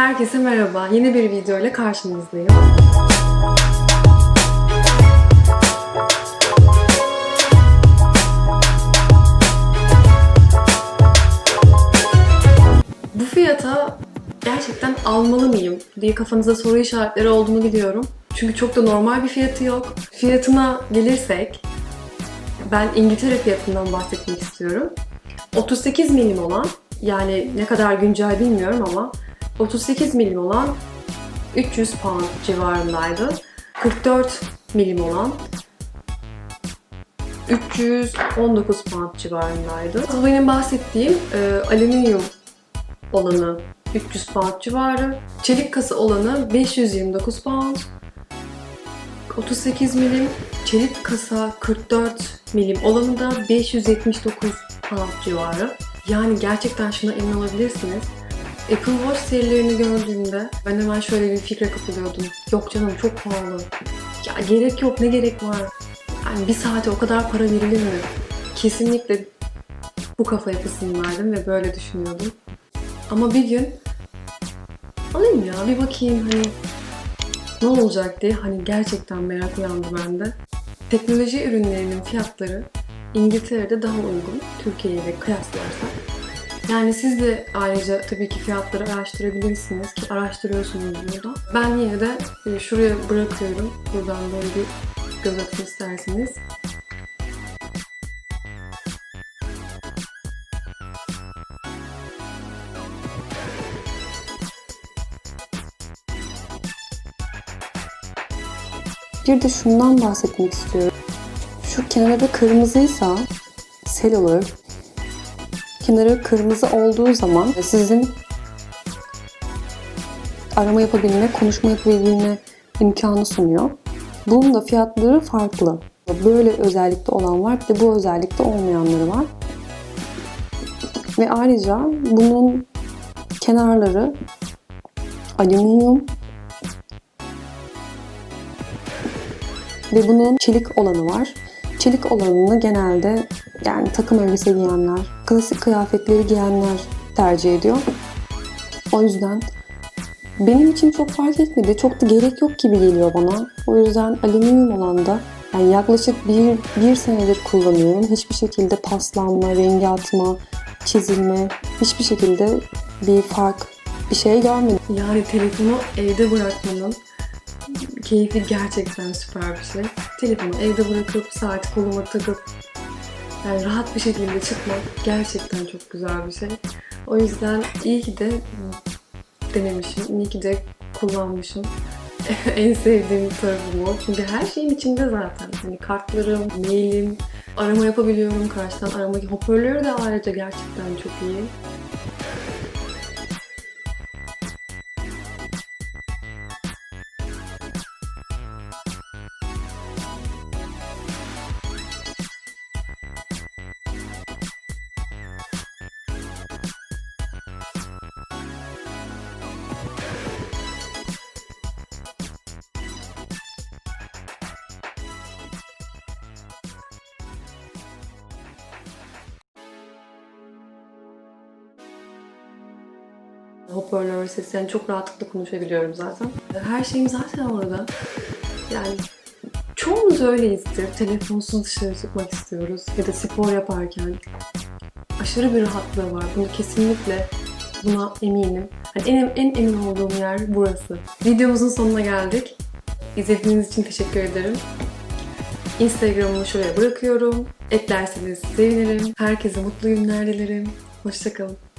Herkese merhaba. Yeni bir video ile karşınızdayım. Bu fiyata gerçekten almalı mıyım diye kafanızda soru işaretleri olduğunu biliyorum. Çünkü çok da normal bir fiyatı yok. Fiyatına gelirsek ben İngiltere fiyatından bahsetmek istiyorum. 38 milim olan yani ne kadar güncel bilmiyorum ama 38 milim olan 300 pound civarındaydı. 44 milim olan 319 pound civarındaydı. Bu benim bahsettiğim e, alüminyum olanı 300 pound civarı. Çelik kasa olanı 529 pound. 38 milim. Çelik kasa 44 milim olanı da 579 pound civarı. Yani gerçekten şuna emin olabilirsiniz. Apple Watch serilerini gördüğümde ben hemen şöyle bir fikre kapılıyordum. Yok canım çok pahalı. Ya gerek yok ne gerek var. Yani bir saate o kadar para verilir mi? Kesinlikle bu kafa yapısındaydım ve böyle düşünüyordum. Ama bir gün alayım ya bir bakayım hani ne olacak diye hani gerçekten merak uyandı bende. Teknoloji ürünlerinin fiyatları İngiltere'de daha uygun Türkiye ile kıyaslarsak. Yani siz de ayrıca tabii ki fiyatları araştırabilirsiniz ki araştırıyorsunuz burada. Ben yine de e, şuraya bırakıyorum. Buradan böyle bir göz atın isterseniz. Bir de şundan bahsetmek istiyorum. Şu kenarı kırmızıysa cellular kenarı kırmızı olduğu zaman sizin arama yapabilme, konuşma yapabilme imkanı sunuyor. Bunun da fiyatları farklı. Böyle özellikte olan var, bir de bu özellikte olmayanları var. Ve ayrıca bunun kenarları alüminyum Ve bunun çelik olanı var. Çelik olanını genelde yani takım elbise giyenler, klasik kıyafetleri giyenler tercih ediyor. O yüzden benim için çok fark etmedi. Çok da gerek yok gibi geliyor bana. O yüzden alüminyum olan da yani yaklaşık bir, bir senedir kullanıyorum. Hiçbir şekilde paslanma, rengi atma, çizilme, hiçbir şekilde bir fark, bir şey görmedim. Yani telefonu evde bırakmanın keyfi gerçekten süper bir şey. Telefonu evde bırakıp saati koluma takıp yani rahat bir şekilde çıkmak gerçekten çok güzel bir şey. O yüzden iyi ki de denemişim, iyi ki de kullanmışım. en sevdiğim tarafım o. Çünkü her şeyin içinde zaten. Hani kartlarım, mailim, arama yapabiliyorum karşıdan. Arama hoparlörü de ayrıca gerçekten çok iyi. Hoparlör sesi yani çok rahatlıkla konuşabiliyorum zaten. Her şeyim zaten orada. Yani çoğumuz öyleyizdir. Telefonsuz dışarı çıkmak istiyoruz ya da spor yaparken. Aşırı bir rahatlığı var. Bunu kesinlikle buna eminim. Hani en, en emin olduğum yer burası. Videomuzun sonuna geldik. İzlediğiniz için teşekkür ederim. Instagram'ımı şuraya bırakıyorum. Eklerseniz sevinirim. Herkese mutlu günler dilerim. Hoşçakalın.